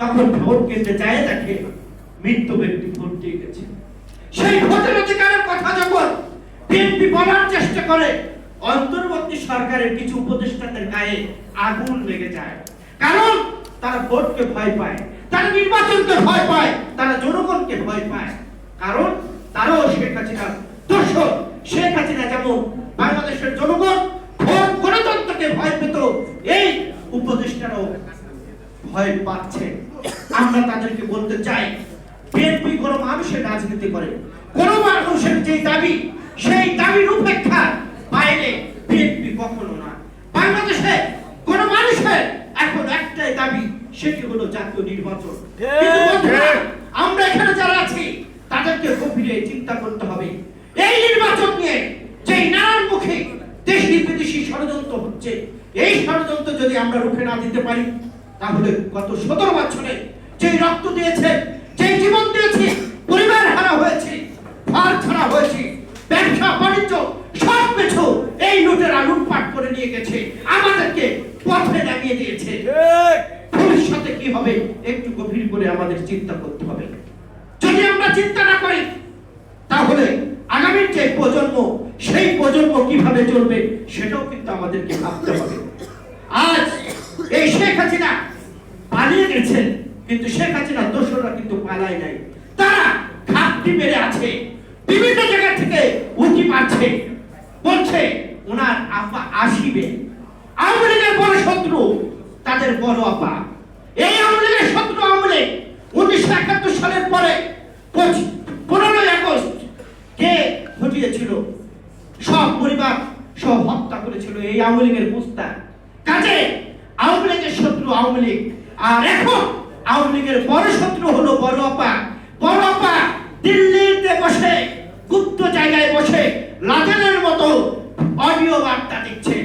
তখন ভোট কেন্দ্রে যায় দেখে মৃত্যু ব্যক্তি ভোট দিয়ে গেছে। সেই ভোটের অধিকারের কথা যখন বিএনপি বলার চেষ্টা করে, অন্তর্বর্তী সরকারের কিছু উপদেষ্টাদের গায়ে আগুন লেগে যায়। কারণ তারা ভোটকে ভয় পায়, তারা নির্বাচনকে ভয় পায়, তারা জনগণকে ভয় পায়। কারণ তারাও শেখ হাসিনার দর্শক শেখ হাসিনা যেমন বাংলাদেশের জনগণ ভোট গণতন্ত্রকে ভয় পেত, এই উপদেষ্টারাও ভয় পাচ্ছে। আমরা তাদেরকে বলতে চাই বিএনপি কোন মানুষের রাজনীতি করে কোন মানুষের যে দাবি সেই দাবির উপেক্ষা বাইরে বিএনপি কখনো না। বাংলাদেশে কোন মানুষের এখন একটাই দাবি সেটি হলো জাতীয় নির্বাচন। আমরা এখানে যারা আছি তাদেরকে গভীরে চিন্তা করতে হবে। এই নির্বাচন নিয়ে যে নানান মুখে দেশি বিদেশি ষড়যন্ত্র হচ্ছে এই ষড়যন্ত্র যদি আমরা রুখে না দিতে পারি তাহলে গত সতেরো বছরে যেই রক্ত দিয়েছে যেই জীবন দিয়েছে পরিবার হারা হয়েছে ঘর ছাড়া হয়েছে ব্যবসা বাণিজ্য সব কিছু এই লুটেরা লুটপাট করে নিয়ে গেছে আমাদেরকে পথে নামিয়ে দিয়েছে। ভবিষ্যতে কি হবে একটু গভীর করে আমাদের চিন্তা করতে হবে। যদি আমরা চিন্তা না করি তাহলে আগামীর যে প্রজন্ম সেই প্রজন্ম কীভাবে চলবে সেটাও কিন্তু আমাদেরকে ভাবতে হবে। আজ এই শেখ হাসিনা কিন্তু শেখ হাসিনা দোসররা কিন্তু পালায় নাই। তারা ঘাপটি মেরে আছে। বিভিন্ন জায়গা থেকে উঁকি মারছে। বলছে, ওনার আপা আসিবে। আওয়ামী লীগের বড় শত্রু, তাদের বড় আপা। এই আওয়ামী লীগের শত্রু আওয়ামী লীগ উনিশশো একাত্তর সালের পরে পনেরোই আগস্ট কে ঘটিয়েছিল? সব পরিবার সব হত্যা করেছিল এই আওয়ামী লীগের মুস্তা কাজে আওয়ামী লীগের শত্রু আওয়ামী লীগ। আর এখন আওয়ামী লীগের বড় শত্রু হলো বড় আপা বড় আপা দিল্লিতে বসে, গুপ্ত জায়গায় বসে লাদেনের মতো অডিও বার্তা দিচ্ছে।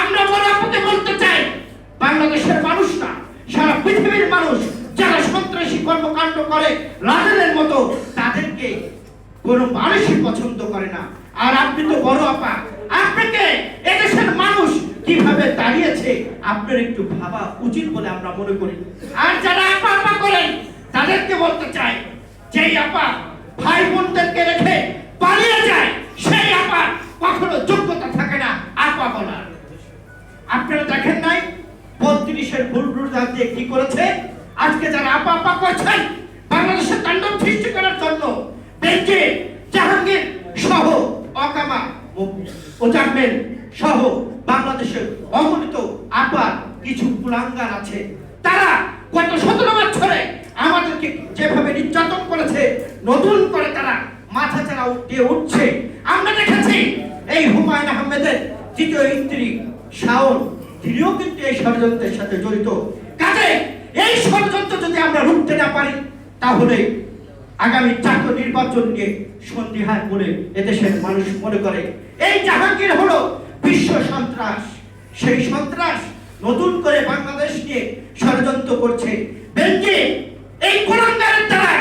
আমরা বড় আপাকে বলতে চাই, বাংলাদেশের মানুষ না, সারা পৃথিবীর মানুষ যারা সন্ত্রাসী কর্মকাণ্ড করে লাদেনের মতো, তাদেরকে কোনো মানুষই পছন্দ করে না। আর আপনি তো বড় আপা আপনাকে এদেশের মানুষ কীভাবে দাঁড়িয়েছে, আপনার একটু ভাবা উচিত বলে আমরা মনে করি। আর যারা আপা আপা করেন, তাদেরকে বলতে চাই, যেই আপা ভাই বোনদেরকে রেখে পালিয়ে যায়, সেই আপা কখনো যোগ্যতা থাকে না, আপা বলার। আপনারা দেখেন নাই, বত্রিশের ভুল রুজাল দিয়ে কি করেছে? আজকে যারা আপা আপা করছেন, বাংলাদেশের তাণ্ডব সৃষ্টি করার জন্য বেঞ্চে জাহাঙ্গীর সহ অকামা ও জানবেন, সহ বাংলাদেশের অগণিত আপা কিছু কুলাঙ্গার আছে। তারা গত সতেরো বছরে আমাদেরকে যেভাবে নির্যাতন করেছে, নতুন করে তারা মাথা চারা উঠিয়ে উঠছে। আমরা দেখেছি এই হুমায়ুন আহমেদের তৃতীয় স্ত্রী শাওন, তিনিও কিন্তু এই ষড়যন্ত্রের সাথে জড়িত। কাজে এই ষড়যন্ত্র যদি আমরা রুখতে না পারি, তাহলে আগামী জাতীয় নির্বাচন নিয়ে সন্দিহান বলে এদেশের মানুষ মনে করে, এই জাহাঙ্গীর হলো বিশ্ব সন্ত্রাস। সেই সন্ত্রাস নতুন করে বাংলাদেশ নিয়ে ষড়যন্ত্র করছে। বেঞ্চে এই কোরআনের দ্বারা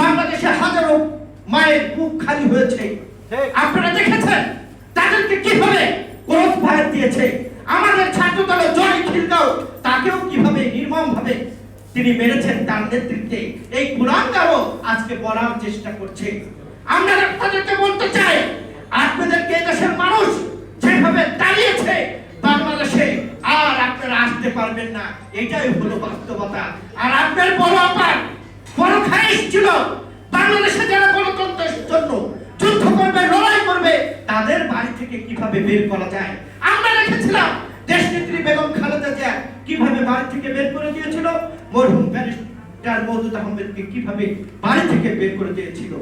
বাংলাদেশে হাজারো মায়ের বুক খালি হয়েছে। আপনারা দেখেছেন? তাদেরকে কীভাবে ক্রস ফায়ার দিয়েছে? আমাদের ছাত্র দলের জয় খিলগাঁও তাকেও কীভাবে নির্মম ভাবে তিনি মেরেছেন তার নেতৃত্বে? এই কুরাঙ্গারও আজকে বলার চেষ্টা করছে। আমরা তাদেরকে বলতে চাই আপনাদেরকে দেশের মানুষ যেভাবে দাঁড়িয়েছে, বাংলাদেশে আর আপনারা আসতে পারবেন না। এটাই হলো বাস্তবতা। আর আপনার বড় আপার বড় খাইশ ছিল। বাংলাদেশে যারা গণতন্ত্রের জন্য যুদ্ধ করবে, লড়াই করবে, তাদের বাড়ি থেকে কীভাবে বের করা যায়? আমরা দেখেছিলাম দেশনেত্রী বেগম খালেদা জিয়া কীভাবে বাড়ি থেকে বের করে দিয়েছিল? মরহুম ব্যারিস্টার মওদুদ আহমেদকে কীভাবে বাড়ি থেকে বের করে দিয়েছিল?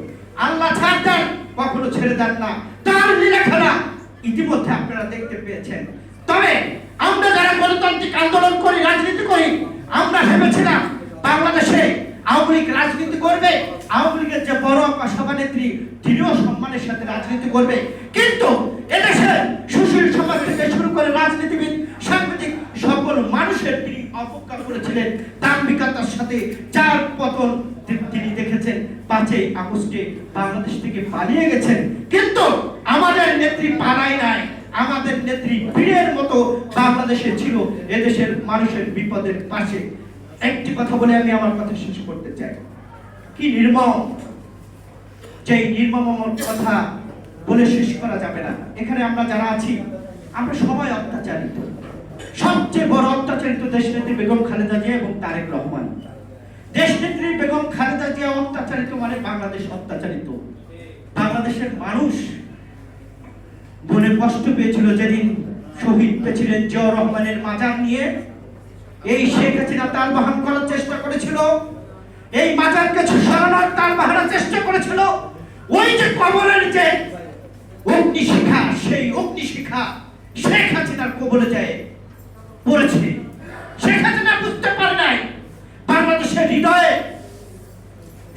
আল্লাহ ছাড় দেন, কখনো ছেড়ে দেন না। তার লীলা খেলা ইতিমধ্যে আপনারা দেখতে পেয়েছেন। তবে আমরা যারা গণতান্ত্রিক আন্দোলন করি, রাজনীতি করি, আমরা ভেবেছিলাম বাংলাদেশে আওয়ামী লীগ রাজনীতি করবে, আওয়ামী লীগের যে বড় সভানেত্রী, তিনিও সম্মানের সাথে রাজনীতি করবে। কিন্তু এদেশে সুশীল সমাজ থেকে শুরু করে রাজনীতিবিদ, সাংবাদিক, সকল মানুষের তিনি অপেক্ষা করেছিলেন। দাম্ভিকতার সাথে যার পতন পাঁচই আগস্টে বাংলাদেশ থেকে পালিয়ে গেছেন। কিন্তু আমাদের নেত্রী পালায় নাই। আমাদের নেত্রী বীরের মতো বাংলাদেশে ছিল, এদেশের মানুষের বিপদের পাশে। একটি কথা বলে আমি আমার কথা শেষ করতে চাই। কি নির্মম? যে নির্মম কথা বলে শেষ করা যাবে না। এখানে আমরা যারা আছি, আমরা সবাই অত্যাচারিত। সবচেয়ে বড় অত্যাচারিত দেশনেত্রী বেগম খালেদা জিয়া এবং তারেক রহমান। দেশনেত্রী বেগম খালেদা জিয়া অত্যাচারিত মানে বাংলাদেশ অত্যাচারিত। বাংলাদেশের মানুষ মনে কষ্ট পেয়েছিল যেদিন শহীদ প্রেসিডেন্ট জিয়াউর রহমানের মাজার নিয়ে। এই শেখ হাসিনা তার বাহান করার চেষ্টা করেছিল। এই মাজারকে সরানোর তার বাহানোর চেষ্টা করেছিল। ওই যে কবরের যে অগ্নিশিখা, সেই অগ্নিশিখা শেখ হাসিনার কবরে যায়, পড়েছে। শেখ হাসিনা বাংলাদেশের হৃদয়ে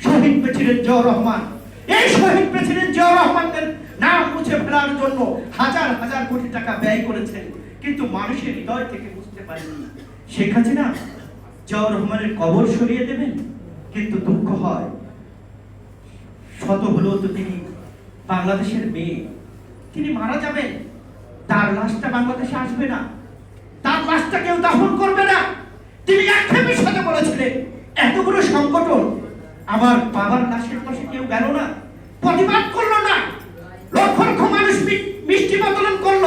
শহীদ প্রেসিডেন্ট জিয়াউর রহমান। এই শহীদ প্রেসিডেন্ট জিয়াউর নাম মুছে ফেলার জন্য হাজার হাজার কোটি টাকা ব্যয় করেছেন, কিন্তু মানুষের হৃদয় থেকে বুঝতে পারেনি শেখ হাসিনা জিয়াউর রহমানের কবর সরিয়ে দেবেন, কিন্তু দুঃখ হয়। শত হলেও তো তিনি বাংলাদেশের মেয়ে। তিনি মারা যাবেন, তার লাশটা বাংলাদেশে আসবে না। তার লাশটা কেউ দাফন করবে না। তিনি আক্ষেপের সাথে বলেছিলেন। এত বড় সংগঠন, আমার বাবার লাশের পাশে কেউ গেল না। প্রতিবাদ করল না। লক্ষ লক্ষ মানুষ মিষ্টি বদলন করল।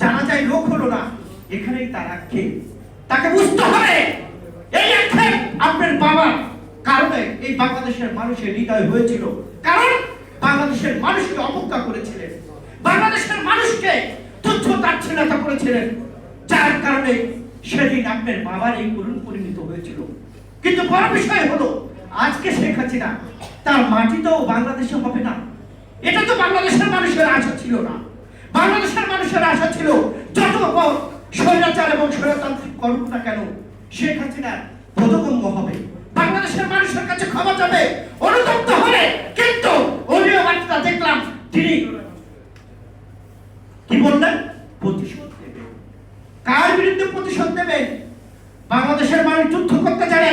জানা যায় লোক হলো না। এখানেই তার আক্ষেপ তাকে বুঝতে হবে। এই আক্ষেপ আপনার বাবার কারণে এই বাংলাদেশের মানুষের হৃদয় হয়েছিল। কারণ বাংলাদেশের মানুষকে অবজ্ঞা করেছিলেন। বাংলাদেশের মানুষকে তুচ্ছ তাচ্ছিল্যতা করেছিলেন। যার কারণে সেদিন আপনার বাবার এই করুণ পরিণত হয়েছিল। কিন্তু বড় বিষয় হলো, আজকে শেখ হাসিনা তার মাটিতেও বাংলাদেশে হবে না। এটা তো বাংলাদেশের মানুষের আশা ছিল না। বাংলাদেশের মানুষের আশা ছিল যত স্বৈরাচার এবং স্বৈরতান্ত্রিক করুক না কেন, শেখ হাসিনার বোধগম্য হবে। বাংলাদেশের মানুষের কাছে ক্ষমা যাবে অনুতপ্ত হবে কিন্তু অডিও বার্তা দেখলাম তিনি কি বললেন? প্রতিশোধ নেবেন কার বিরুদ্ধে প্রতিশোধ নেবেন বাংলাদেশের মানুষ যুদ্ধ করতে জানে,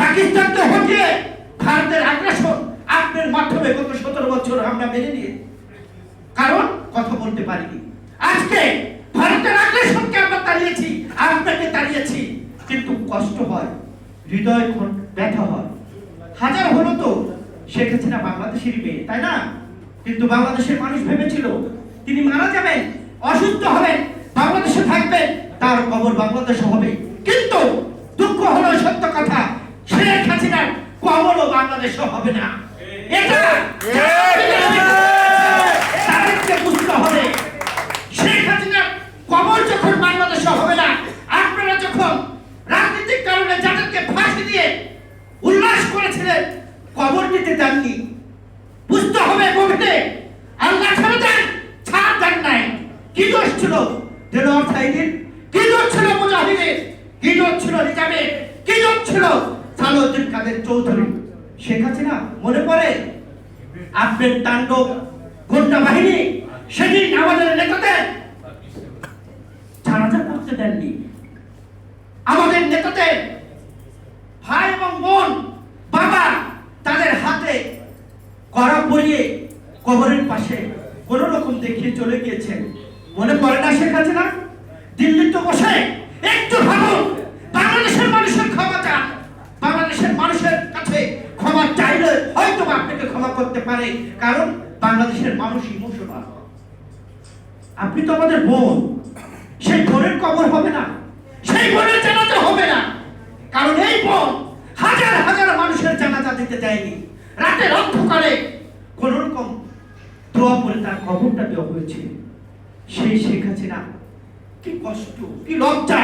পাকিস্তান তো হচ্ছে ভারতের আগ্রাসন আপনার মাধ্যমে গত সতেরো বছর আমরা মেনে নিয়ে। কারণ কথা বলতে পারিনি। আজকে ভারতের আগ্রাসনকে আমরা তাড়িয়েছি, আপনাকে তাড়িয়েছি, কিন্তু কষ্ট হয়, হৃদয় ব্যথা হয়। হাজার হলো তো শেখ হাসিনা বাংলাদেশেরই মেয়ে, তাই না? কিন্তু বাংলাদেশের মানুষ ভেবেছিল, তিনি মারা যাবেন, অসুস্থ হবেন, বাংলাদেশে থাকবেন, তার কবর বাংলাদেশে হবে। কিন্তু দুঃখ হলো সত্য কথা, শেখ হাসিনার কবরও বাংলাদেশে হবে না। কবর যখন বাংলাদেশে কারণে যাদেরকে দিয়ে উল্লাস করেছিলেন কবর দিতে বুঝতে হবে আল্লাহ ছেড়ে নাই। ছিল? কি দোষ ছিল মুজাহিদের? দোষ ছিল নিজামের কি দোষ ছিল সালাউদ্দিন কাদের চৌধুরী? শেখ হাসিনা, মনে পড়ে? আপনার তাণ্ডব, গোন্ডা বাহিনী, সেদিন আমাদের নেতাদের জানাজা করতে দেননি। আমাদের নেতাদের ভাই এবং বোন, বাবা তাদের হাতে কড়া পরিয়ে কবরের পাশে কোন রকম দেখিয়ে চলে গিয়েছেন। মনে পড়ে না শেখ হাসিনা? দিল্লিতে বসে একটু ভাবুন বাংলাদেশের মানুষের ক্ষমা চান বাংলাদেশের মানুষের কাছে ক্ষমা চাইলে হয়তো বা আপনাকে ক্ষমা করতে পারে কারণ বাংলাদেশের মানুষ ইমোশনাল। আপনি তো আমাদের বোন। সেই বোনের কবর হবে না। সেই বোনের হবে না। কারণ এই বোন হাজার হাজার মানুষের জানাজা দিতে দেয়নি। রাতে অন্ধকারে কোন রকম দোয়া করে তার কবরটা দেওয়া হয়েছে। সেই শেখ হাসিনা, কি কষ্ট, কি লজ্জা।